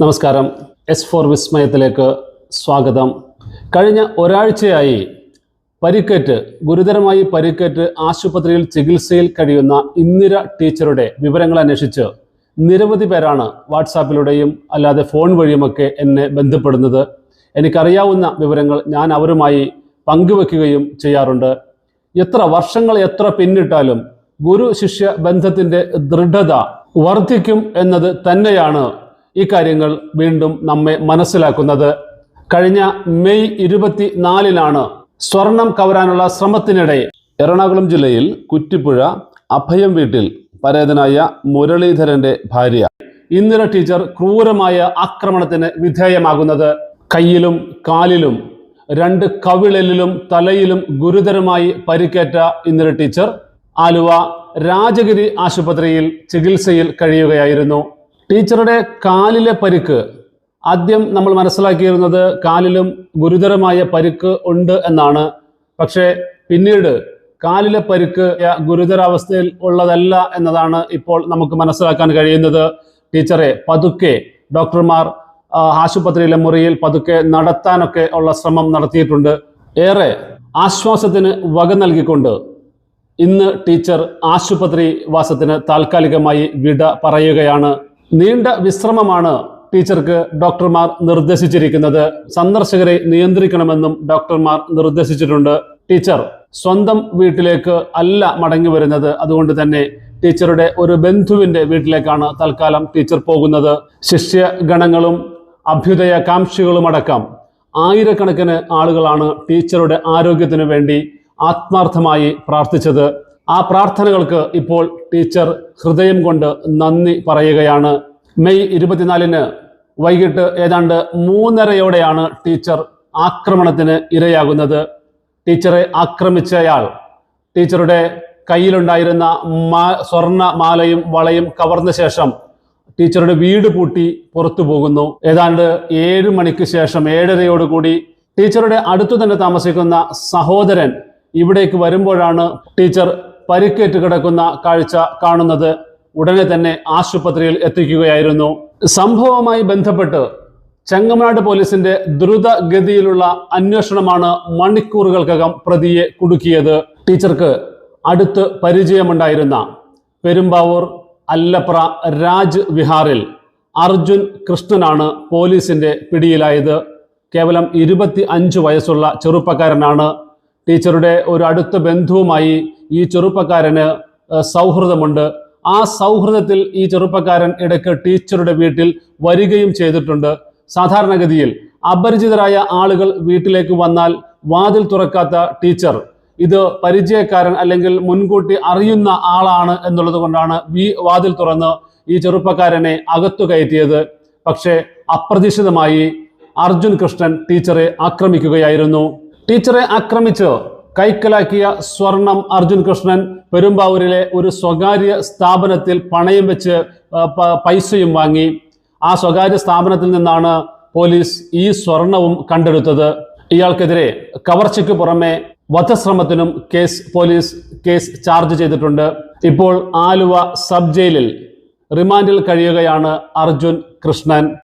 നമസ്കാരം. S four വിസ്മയത്തിലേക്ക് സ്വാഗതം. കഴിഞ്ഞ ഒരാഴ്ചയായി പരിക്കേറ്റ് ഗുരുതരമായി പരിക്കേറ്റ് ആശുപത്രിയിൽ ചികിത്സയിൽ കഴിയുന്ന ഇന്ദിര ടീച്ചറുടെ വിവരങ്ങൾ അന്വേഷിച്ച് നിരവധി പേരാണ് വാട്സാപ്പിലൂടെയും അല്ലാതെ ഫോൺ വഴിയുമൊക്കെ എന്നെ ബന്ധപ്പെടുന്നത്. എനിക്കറിയാവുന്ന വിവരങ്ങൾ ഞാൻ അവരുമായി പങ്കുവെക്കുകയും ചെയ്യാറുണ്ട്. എത്ര വർഷങ്ങൾ എത്ര പിന്നിട്ടാലും ഗുരു ശിഷ്യ ബന്ധത്തിന്റെ ദൃഢത വർദ്ധിക്കും എന്നത് തന്നെയാണ് ഈ കാര്യങ്ങൾ വീണ്ടും നമ്മെ മനസ്സിലാക്കുന്നത്. കഴിഞ്ഞ മെയ് ഇരുപത്തിനാലിനാണ് സ്വർണം കവരാനുള്ള ശ്രമത്തിനിടെ എറണാകുളം ജില്ലയിൽ കുറ്റിപ്പുഴ അഭയം വീട്ടിൽ പരേതനായ മുരളീധരന്റെ ഭാര്യ. ഇന്ദിര ടീച്ചർ ക്രൂരമായ ആക്രമണത്തിന് വിധേയമാകുന്നത്. കയ്യിലും കാലിലും രണ്ട് കവിളലിലും തലയിലും ഗുരുതരമായി പരിക്കേറ്റ ഇന്ദിര ടീച്ചർ ആലുവ രാജഗിരി ആശുപത്രിയിൽ ചികിത്സയിൽ കഴിയുകയായിരുന്നു. ടീച്ചറുടെ കാലിലെ പരിക്ക്. ആദ്യം നമ്മൾ മനസ്സിലാക്കിയിരുന്നത് കാലിലും ഗുരുതരമായ പരിക്ക് ഉണ്ട് എന്നാണ്. പക്ഷേ പിന്നീട് കാലിലെ പരിക്ക് ഗുരുതരാവസ്ഥയിൽ ഉള്ളതല്ല എന്നതാണ് ഇപ്പോൾ നമുക്ക് മനസ്സിലാക്കാൻ കഴിയുന്നത്. ടീച്ചറെ പതുക്കെ ഡോക്ടർമാർ ആശുപത്രിയിലെ മുറിയിൽ പതുക്കെ നടത്താനൊക്കെ ഉള്ള ശ്രമം നടത്തിയിട്ടുണ്ട്. ഏറെ ആശ്വാസത്തിന് വക നൽകിക്കൊണ്ട് ഇന്ന് ടീച്ചർ ആശുപത്രി വാസത്തിന് താൽക്കാലികമായി വിട പറയുകയാണ്. നീണ്ട വിശ്രമമാണ് ടീച്ചർക്ക് ഡോക്ടർമാർ നിർദ്ദേശിച്ചിരിക്കുന്നത്. സന്ദർശകരെ നിയന്ത്രിക്കണമെന്നും ഡോക്ടർമാർ നിർദ്ദേശിച്ചിട്ടുണ്ട്. ടീച്ചർ സ്വന്തം വീട്ടിലേക്ക് അല്ല മടങ്ങി വരുന്നത്. അതുകൊണ്ട് തന്നെ ടീച്ചറുടെ ഒരു ബന്ധുവിന്റെ വീട്ടിലേക്കാണ് തൽക്കാലം ടീച്ചർ പോകുന്നത്. ശിഷ്യഗണങ്ങളും അഭ്യുദയകാംക്ഷികളുമടക്കം ആയിരക്കണക്കിന് ആളുകളാണ് ടീച്ചറുടെ ആരോഗ്യത്തിനു വേണ്ടി ആത്മാർത്ഥമായി പ്രാർത്ഥിച്ചത്. ആ പ്രാർത്ഥനകൾക്ക് ഇപ്പോൾ ടീച്ചർ ഹൃദയം കൊണ്ട് നന്ദി പറയുകയാണ്. മെയ് ഇരുപത്തിനാലിന് വൈകിട്ട് ഏതാണ്ട് മൂന്നരയോടെയാണ് ടീച്ചർ ആക്രമണത്തിന് ഇരയാകുന്നത്. ടീച്ചറെ ആക്രമിച്ചയാൾ ടീച്ചറുടെ കയ്യിലുണ്ടായിരുന്ന മാ സ്വർണ മാലയും വളയും കവർന്ന ശേഷം ടീച്ചറുടെ വീട് പൂട്ടി പുറത്തു പോകുന്നു. ഏതാണ്ട് ഏഴ് മണിക്ക് ശേഷം ഏഴരയോടുകൂടി ടീച്ചറുടെ അടുത്തു തന്നെ താമസിക്കുന്ന സഹോദരൻ ഇവിടേക്ക് വരുമ്പോഴാണ് ടീച്ചർ പരിക്കേറ്റ് കിടക്കുന്ന കാഴ്ച കാണുന്നത് ഉടനെ തന്നെ ആശുപത്രിയിൽ എത്തിക്കുകയായിരുന്നു. സംഭവവുമായി ബന്ധപ്പെട്ട് ചെങ്ങമനാട് പോലീസിന്റെ ദ്രുതഗതിയിലുള്ള അന്വേഷണമാണ് മണിക്കൂറുകൾക്കകം പ്രതിയെ കുടുക്കിയത്. ടീച്ചർക്ക് അടുത്ത് പരിചയമുണ്ടായിരുന്ന പെരുമ്പാവൂർ അല്ലപ്ര രാജ് വിഹാറിൽ അർജുൻ കൃഷ്ണനാണ് പോലീസിന്റെ പിടിയിലായത്. കേവലം ഇരുപത്തി അഞ്ച് വയസ്സുള്ള ചെറുപ്പക്കാരനാണ് ടീച്ചറുടെ ഒരു അടുത്ത ബന്ധുവുമായി ഈ ചെറുപ്പക്കാരന് സൗഹൃദമുണ്ട്. ആ സൗഹൃദത്തിൽ ഈ ചെറുപ്പക്കാരൻ ഇടയ്ക്ക് ടീച്ചറുടെ വീട്ടിൽ വരികയും ചെയ്തിട്ടുണ്ട്. സാധാരണഗതിയിൽ അപരിചിതരായ ആളുകൾ വീട്ടിലേക്ക് വന്നാൽ വാതിൽ തുറക്കാത്ത ടീച്ചർ ഇത് പരിചയക്കാരൻ അല്ലെങ്കിൽ മുൻകൂട്ടി അറിയുന്ന ആളാണ് എന്നുള്ളത് കൊണ്ടാണ് വി വാതിൽ തുറന്ന് ഈ ചെറുപ്പക്കാരനെ അകത്തു കയറ്റിയത്. പക്ഷേ അപ്രതീക്ഷിതമായി അർജുൻ കൃഷ്ണൻ ടീച്ചറെ ആക്രമിക്കുകയായിരുന്നു. ടീച്ചറെ ആക്രമിച്ച് കൈക്കലാക്കിയ സ്വർണം അർജുൻ കൃഷ്ണൻ പെരുമ്പാവൂരിലെ ഒരു സ്വകാര്യ സ്ഥാപനത്തിൽ പണയം വെച്ച് പൈസയും വാങ്ങി. ആ സ്വകാര്യ സ്ഥാപനത്തിൽ നിന്നാണ് പോലീസ് ഈ സ്വർണവും കണ്ടെടുത്തത്. ഇയാൾക്കെതിരെ കവർച്ചയ്ക്ക് പുറമെ വധശ്രമത്തിനും കേസ് പോലീസ് കേസ് ചാർജ് ചെയ്തിട്ടുണ്ട്. ഇപ്പോൾ ആലുവ സബ് ജയിലിൽ റിമാൻഡിൽ കഴിയുകയാണ് അർജുൻ കൃഷ്ണൻ.